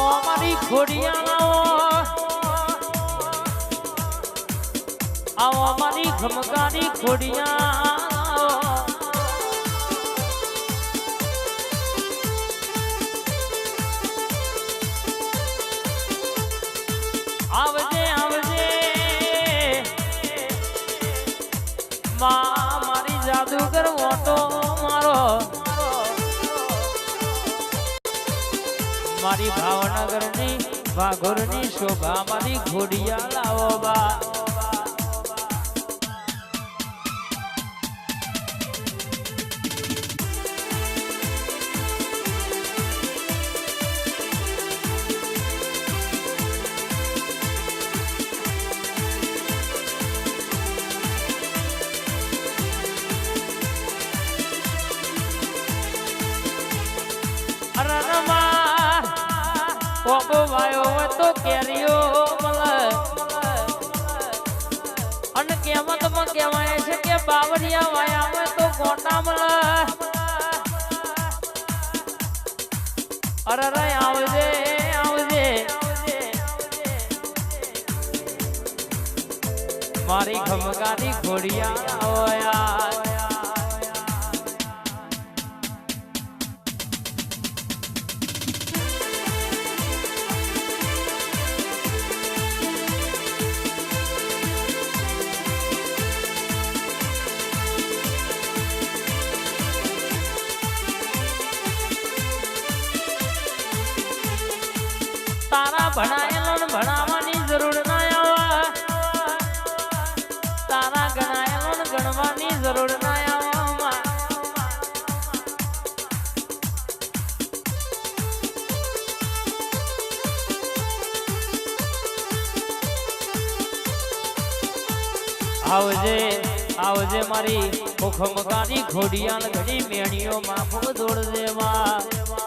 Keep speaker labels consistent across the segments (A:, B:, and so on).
A: ખોડિયા આવો મારી ઘમકારી આવજે મારી જાદુગર મોટો મારી ભાવનગરની વાઘોરની શોભા મારી ઘોડિયા લાવો બા. અરરમાં કોકો વાયો તો કેરીઓ અને કહેવતમાં કહેવાય છે કે બાવરિયા વાયા તો ગોટા મળે. અરે રે, આવજે આવજે. મારી ખમકારી ઘોડિયા ઓયા આવજે આવજે મારી મુખમકાની ઘોડિયાલ ઘડી મેણીઓ માફો દોડજે માં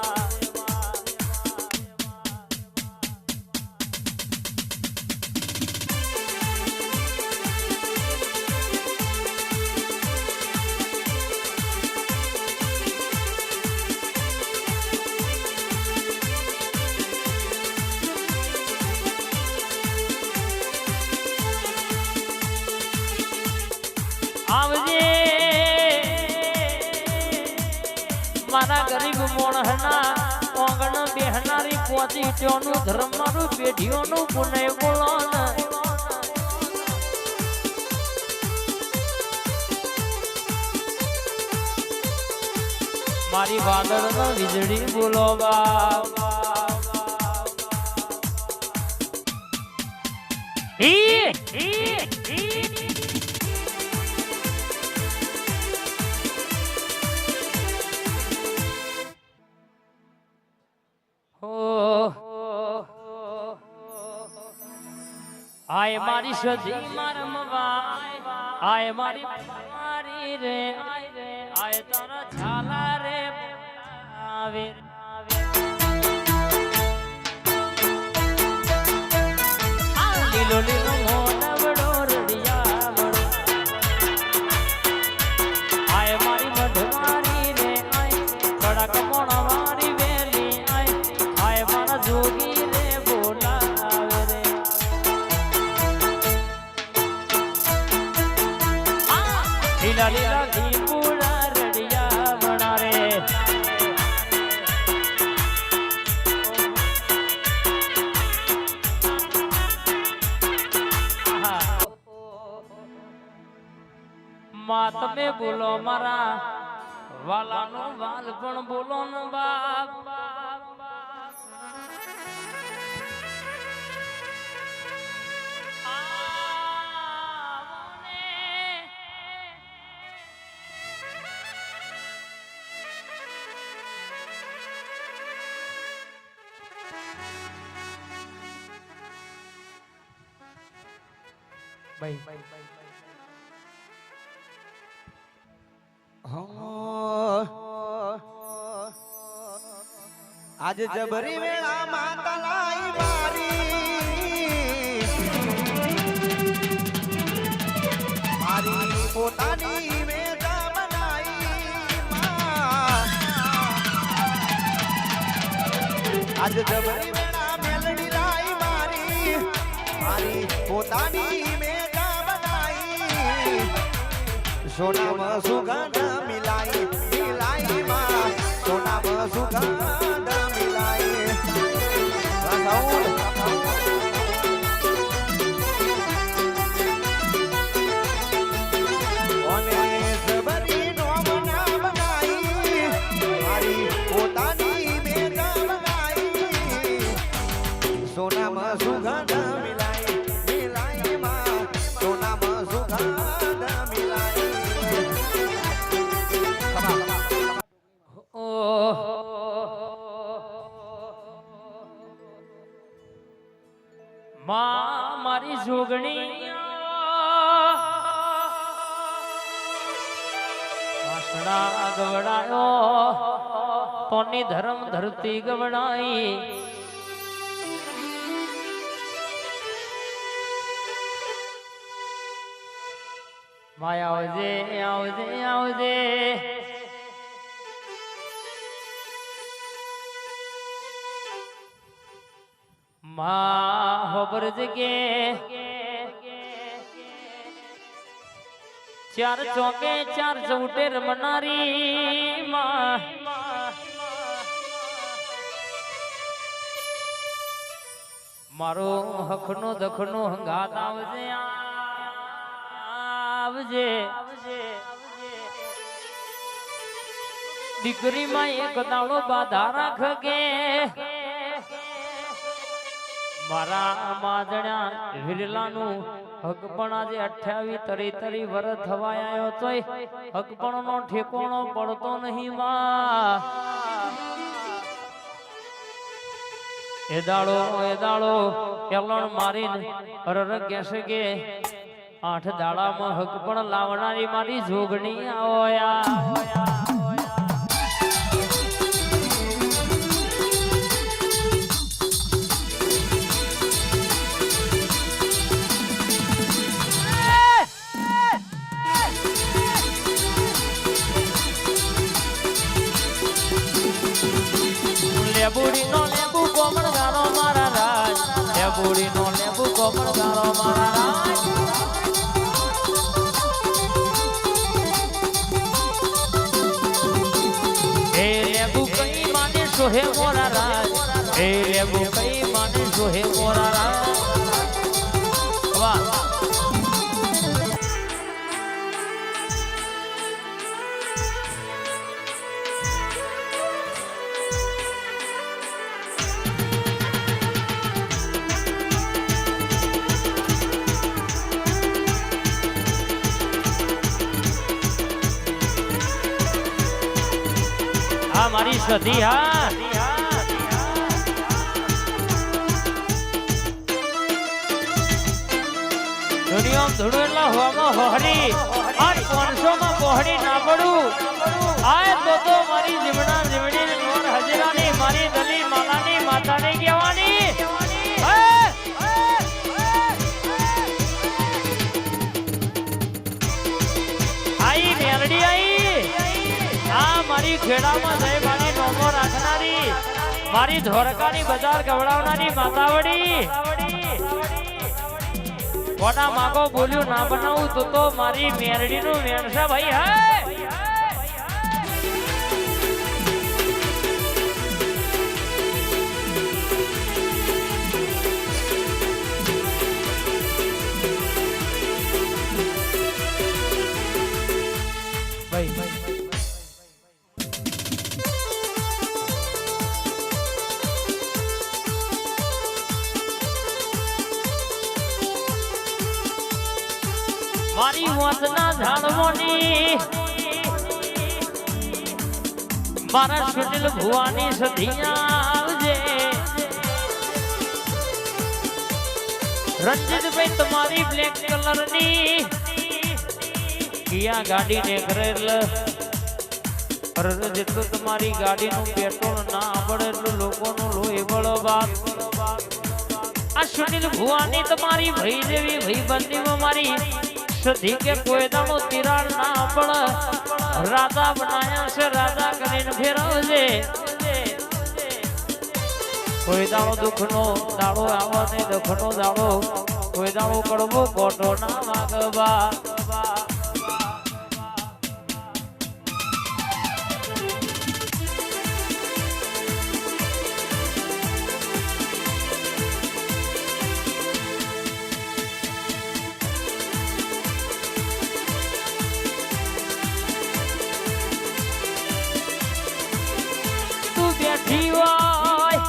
A: મોણહના ઓંગણ બેહનારી પોચી ત્યોનું ધર્મ મારું પેઢીઓનું પુનઃ બોલોન. મારી વાદળ વીજળી બોલો બા હી હી હી આય મારી સધી મારમવા આય મારી મારી રે આય રે આય તારા છાલા રે આવે માં તમે બોલો મારા વાલાનો વાલ પણ બોલો ને બાપ આવો ને.
B: આજ જબરી વેળા માતા લાઈ મારી. મારી પોતાની વેજા બનાઈ. આજ જબરી વેળા મેલડી મારી. પોતાની મેજા બનાઈ. સોનામાં સુગંધ મિલાઈ મિલાઈ માં. સોનામાં સુગંધ મિલાઈ રાધાઉ.
A: વાસણા ગવડાયો તોની ધર્મ ધરતી ગવડાઈ. માય આવજે આવજે આવજે. માં હોબર જગે ચાર ચોકે ચાર ચૌટે રમનારી માં. મારો હખનો દખનો હંગાત આવજે આવજે. દીકરીમાં એક દાડો બાધા રાખગે. મારા માજણ્યા વિરલાનું હગપણ આજે અઠ્યાવી તરી તરી વર થવા આવ્યો તોય હગપણ નો ઠેકોણો પડતો નહીં માં. એ દાડો એ દાડો કેલણ મારીને અરર કહેશે કે આઠ દાડામાં હગપણ લાવનારી મારી જોગણી આવો લેબુડી માને સોહે મોરા રાજ એ લેબુ કઈ માને સોહે મોરા રાજ. મારી સધી હા માં કોહડી ના પડું. આ તો તો મારી હજીરાની નોર હજરાની, મારી દલી માલાની માતાની કહેવાની. મારી ખેડામાં જય મારી નોમો રાખનારી, મારી ધોરકાની બજાર ગવડાવનારી માતાવડી. કોના માગો બોલ્યું, ના બનાવું તો તો મારી મેરડીનું છે ભાઈ, હે? મારા સુનિલ ભુવાની સધિયા આવજે રંજીતભાઈ તમારી બ્લેક કલરની કિયા ગાડી ને કરેલ જેટલું તમારી ગાડીનું પેટ્રોલ ના આવડે એટલું લોકોનું લોહી બળો બાપ. આ સુનિલ ભુવાની તમારી ભાઈ જેવી ભાઈ બંદીમાં મારી સધી કે કોઈ દાડો તિરાડ ના પણ રાધા બનાયા છે, રાધા કરીને ફેરવજે. કોઈ દાડો દુઃખનો દાડો આવે ને દુઃખનો દાડો. કોઈ દાણો કડવો કોટો ના માગવા. હોય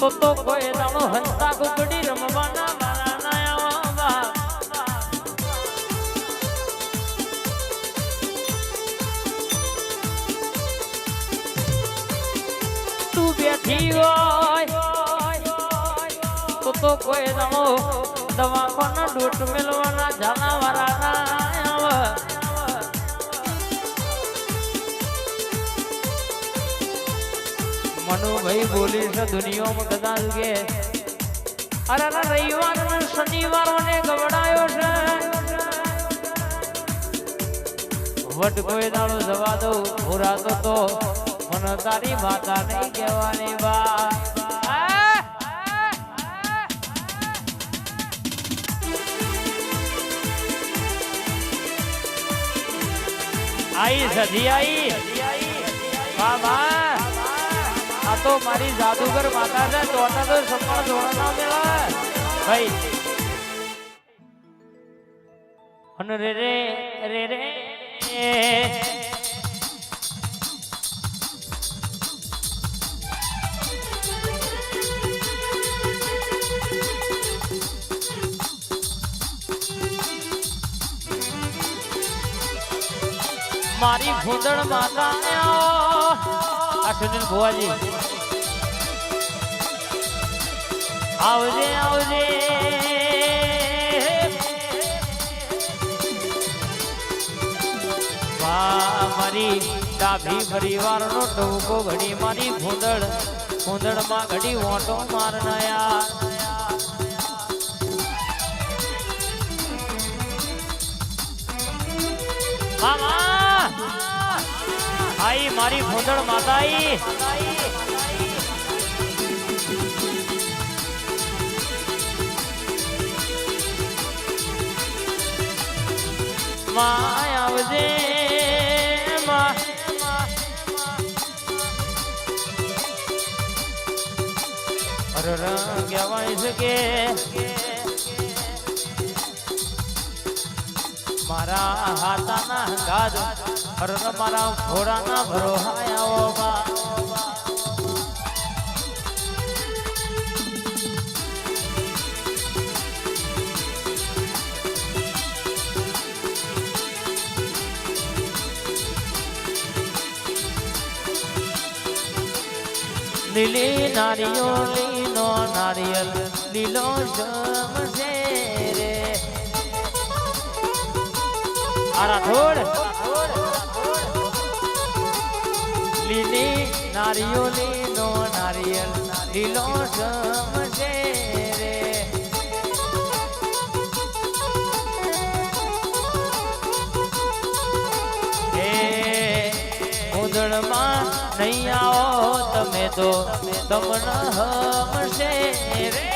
A: તો તો કોઈ દાણો હંતા કુકડી રમવાના મારા ના આવા તું બેઠી હોય. તો તો કોઈ દાણો દવાખાના ડોટ મેલવાના જાના વાળા મનુભાઈ બોલી છે દુનિયામાં કદાચ કે અરે અરે રવિવાર અને શનિવાર મને ગવડાયો છે વટ કોઈ દાડો જવા દઉં ભૂરાતો તો મને તારી માતા નહીં કહેવાની બા આ! આઈ સધી આઈ વાહ વાહ આ તો મારી જાદુગર માતા છે ચોટા તો સપના ના મેળા ભાઈ. અને રે રે રે રે. મારી ભૂંદણ માતા સુનિલ ભુવાજી. આવજે આવજે. મારી ડાભી પરિવારનો ટોકો ઘડી, મારી ભૂંદળ, ભૂંદળમાં ઘડી ઓટો મારનાયા. મામા! આઈ, મારી ભૂંદળ માતા માં આવજે રંગ કહેવાય છે કે મારા હાથાના ગાદ અરે મારા ઘોડાના ભરોહાયાઓમાં લીલી નારીઓ, લીલો નારિયેલ, લીલો જમશે રે. આ રાઠોડ લીલી નારીઓ, લીલો નારિયેલ, લીલો જમશે તો તમને હમશે રે.